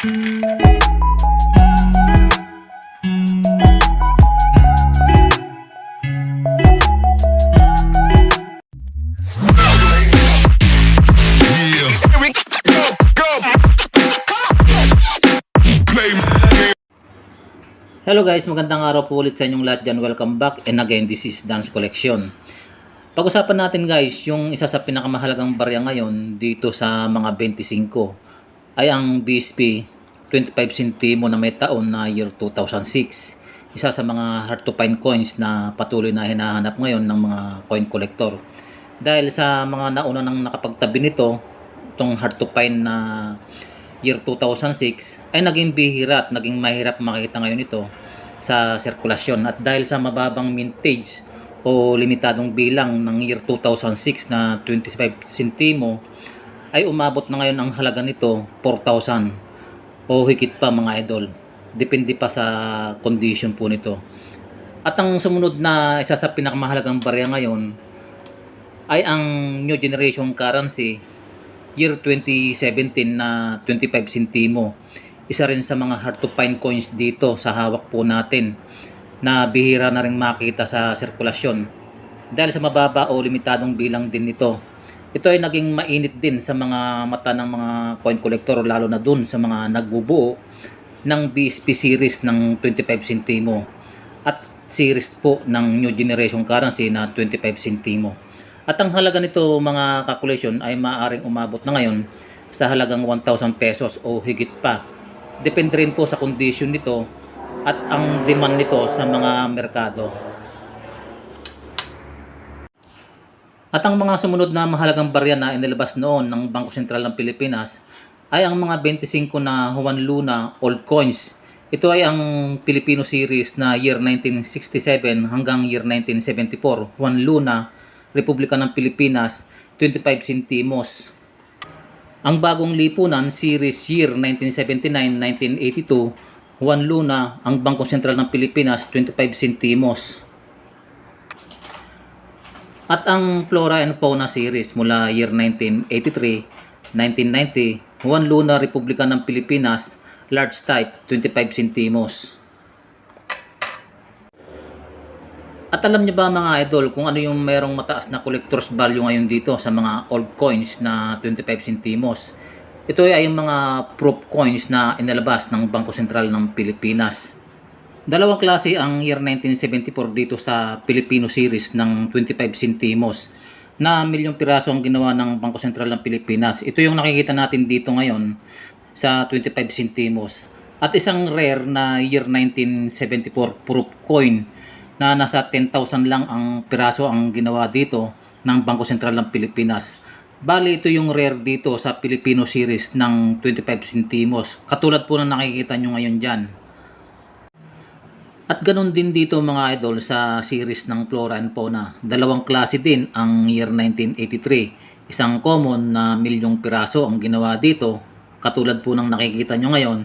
Hello guys, magandang araw po ulit sa inyong lahat dyan. Welcome back and again, this is Dance Collection. Pag-usapan natin guys, yung isa sa pinakamahalagang barya ngayon dito sa mga 25 ay ang BSP 25 centimo na may taon na year 2006. Isa sa mga hard to find coins na patuloy na hinahanap ngayon ng mga coin collector. Dahil sa mga nauna nang nakapagtabi nito, itong hard to find na year 2006 ay naging bihira at naging mahirap makita ngayon ito sa sirkulasyon at dahil sa mababang mintage o limitadong bilang ng year 2006 na 25 centimo ay umabot na ngayon ang halaga nito 4,000 o higit pa mga idol depende pa sa condition po nito at ang sumunod na isa sa pinakamahalagang barya ngayon ay ang new generation currency year 2017 na 25 centimo. Isa rin sa mga hard to find coins dito sa hawak po natin na bihira na rin makita sa sirkulasyon. Dahil sa mababa o limitadong bilang din nito. Ito ay naging mainit din sa mga mata ng mga coin collector lalo na dun sa mga nagbubuo ng BSP series ng 25 centimo at series po ng new generation currency na 25 centimo. At ang halaga nito mga calculation ay maaaring umabot na ngayon sa halagang 1,000 pesos o higit pa. Depende rin po sa condition nito at ang demand nito sa mga merkado. At ang mga sumunod na mahalagang barya na inilabas noon ng Bangko Sentral ng Pilipinas ay ang mga 25 na Juan Luna old coins. Ito ay ang Filipino series na year 1967 hanggang year 1974. Juan Luna Republika ng Pilipinas, 25 centimos. Ang bagong lipunan, series year 1979-1982, Juan Luna, ang Bangko Sentral ng Pilipinas, 25 centimos. At ang Flora and Fauna series mula year 1983, 1990, Juan Luna, Republika ng Pilipinas, large type, 25 centimos. At alam niyo ba mga idol kung ano yung merong mataas na collector's value ngayon dito sa mga old coins na 25 centimos? Ito ay yung mga proof coins na inalabas ng Bangko Sentral ng Pilipinas. Dalawang klase ang year 1974 dito sa Filipino series ng 25 centimos na milyong piraso ang ginawa ng Bangko Sentral ng Pilipinas. Ito yung nakikita natin dito ngayon sa 25 centimos. At isang rare na year 1974 proof coin na nasa 10,000 lang ang piraso ang ginawa dito ng Bangko Sentral ng Pilipinas. Bali ito yung rare dito sa Filipino series ng 25 centimos. Katulad po na nakikita nyo ngayon dyan. At ganun din dito mga idol sa series ng Flora and Fauna. Dalawang klase din ang year 1983. Isang common na milyong piraso ang ginawa dito. Katulad po ng nakikita nyo ngayon.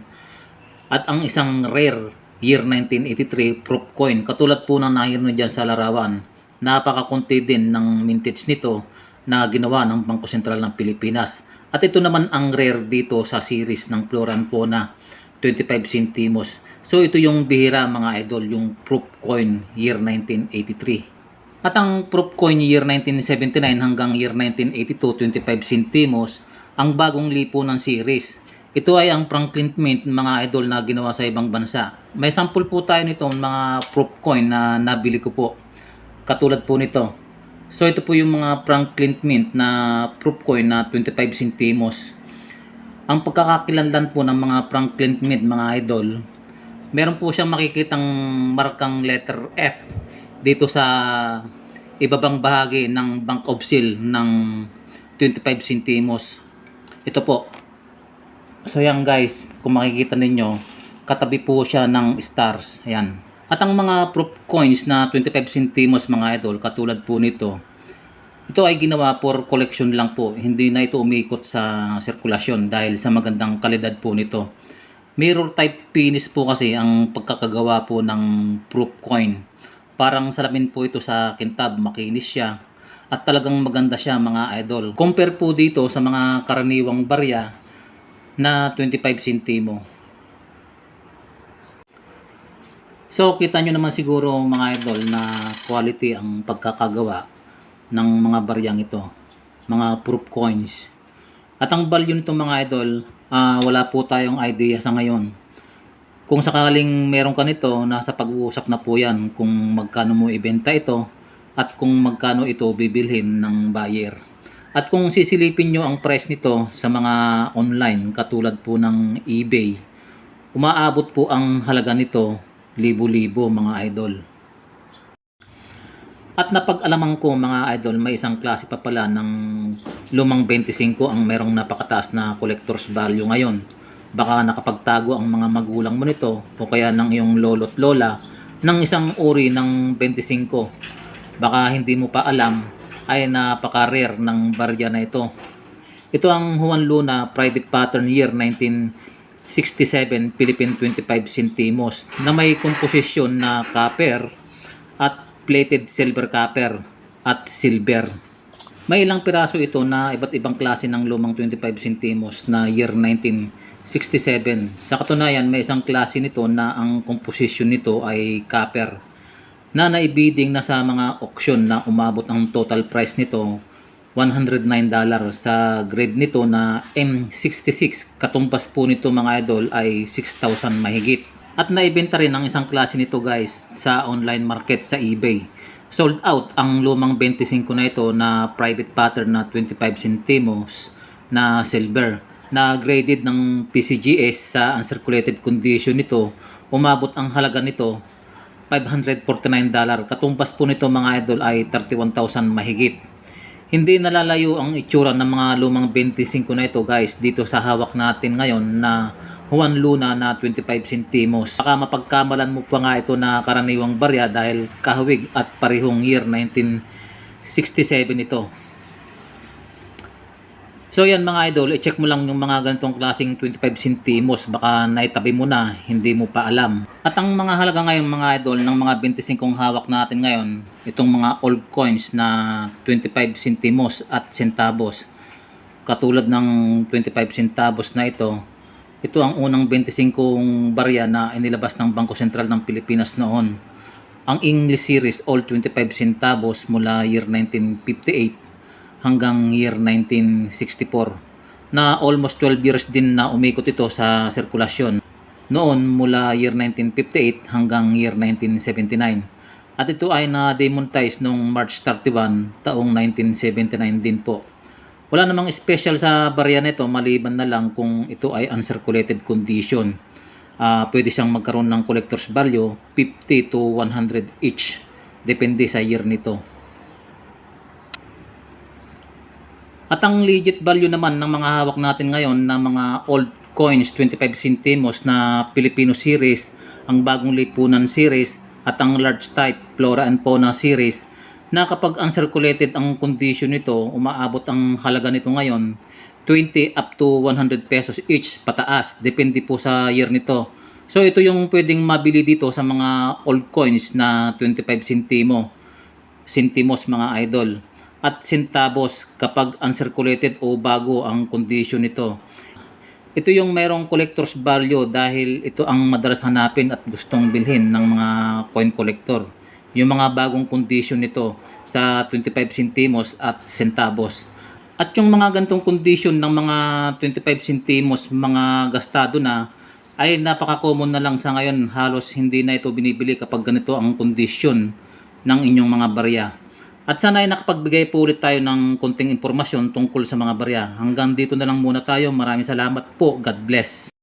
At ang isang rare year 1983 proof coin. Katulad po ng nakikita nyo dyan sa larawan. Napakakunti din ng mintage nito na ginawa ng Bangko Sentral ng Pilipinas. At ito naman ang rare dito sa series ng Flora and Fauna. 25 centimos. So ito yung bihira mga idol, yung proof coin year 1983. At ang proof coin year 1979 hanggang year 1982, 25 centimos, ang bagong lipo ng series. Ito ay ang Franklin Mint mga idol na ginawa sa ibang bansa. May sample po tayo nito mga proof coin na nabili ko po. Katulad po nito. So ito po yung mga Franklin Mint na proof coin na 25 centimos. Ang pagkakakilanlan po ng mga Franklin Mint mga idol, meron po siyang makikitang markang letter F dito sa ibabang bahagi ng Bank of Seal ng 25 centimos. Ito po. So yan guys, kung makikita ninyo, katabi po siya ng stars. Ayan. At ang mga proof coins na 25 centimos mga idol, katulad po nito, ito ay ginawa for collection lang po. Hindi na ito umikot sa sirkulasyon dahil sa magandang kalidad po nito. Mirror type finish po kasi ang pagkakagawa po ng proof coin. Parang salamin po ito sa kintab, makinis siya. At talagang maganda siya mga idol. Compare po dito sa mga karaniwang barya na 25 sentimo. So, kita nyo naman siguro mga idol na quality ang pagkakagawa ng mga baryang ito. Mga proof coins. At ang value nito mga idol, ah, wala po tayong idea sa ngayon. Kung sakaling meron ka nito, nasa pag-uusap na po yan kung magkano mo ibenta ito at kung magkano ito bibilhin ng buyer. At kung sisilipin nyo ang price nito sa mga online katulad po ng eBay, umaabot po ang halaga nito libo-libo mga idol. At napag-alaman ko mga idol, may isang klase pa pala ng lumang 25 ang merong napakataas na collector's value ngayon. Baka nakapagtago ang mga magulang mo nito o kaya ng iyong lolo't lola ng isang uri ng 25. Baka hindi mo pa alam ay napaka-rare ng barya na ito. Ito ang Juan Luna Private Pattern Year 1967 Philippine 25 centimos na may komposisyon na copper at plated silver copper at silver. May ilang piraso ito na iba't ibang klase ng lumang 25 centimos na year 1967. Sa katunayan, may isang klase nito na ang composition nito ay copper na naibiding na sa mga auction na umabot ang total price nito $109 sa grade nito na M66 katumbas po nito mga idol ay 6,000 mahigit at naibenta rin ang isang klase nito guys sa online market sa eBay sold out ang lumang 25 na ito na private pattern na 25 centimos na silver na graded ng PCGS sa uncirculated condition nito umabot ang halaga nito $549. Katumbas po nito mga idol ay 31,000 mahigit. Hindi nalalayo ang itsura ng mga lumang 25 na ito guys dito sa hawak natin ngayon na Juan Luna na 25 centimos. Baka mapagkamalan mo pa nga ito na karaniwang barya dahil kahawig at parehong year 1967 ito. So yan mga idol, i-check mo lang yung mga ganitong klaseng 25 centimos, baka naitabi mo na, hindi mo pa alam. At ang mga halaga ngayon mga idol ng mga 25 hawak natin ngayon, itong mga old coins na 25 centimos at centavos. Katulad ng 25 centavos na ito, ito ang unang 25 barya na inilabas ng Bangko Sentral ng Pilipinas noon. Ang English series all 25 centavos mula year 1958 hanggang year 1964 na almost 12 years din na umikot ito sa sirkulasyon. Noon mula year 1958 hanggang year 1979 at ito ay na-demonetize noong March 31 taong 1979 din po. Wala namang special sa barya nito maliban na lang kung ito ay uncirculated condition. Ah, pwede siyang magkaroon ng collector's value 50 to 100 each depende sa year nito At ang legit value naman ng mga hawak natin ngayon na mga old coins 25 centimos na Filipino series, ang bagong lipunan series at ang large type Flora and Fauna series na kapag uncirculated ang condition nito, umaabot ang halaga nito ngayon 20 up to 100 pesos each pataas. Depende po sa year nito. So ito yung pwedeng mabili dito sa mga old coins na 25 centimo. Centimos mga idol at centavos kapag uncirculated o bago ang condition nito. Ito yung merong collector's value dahil ito ang madalas hanapin at gustong bilhin ng mga coin collector. Yung mga bagong condition nito sa 25 centimos at centavos. At yung mga gantong condition ng mga 25 centimos, mga gastado na, ay napaka-common na lang sa ngayon. Halos hindi na ito binibili kapag ganito ang condition ng inyong mga barya. At sana ay nakapagbigay po ulit tayo ng konting impormasyon tungkol sa mga barya. Hanggang dito na lang muna tayo. Maraming salamat po. God bless.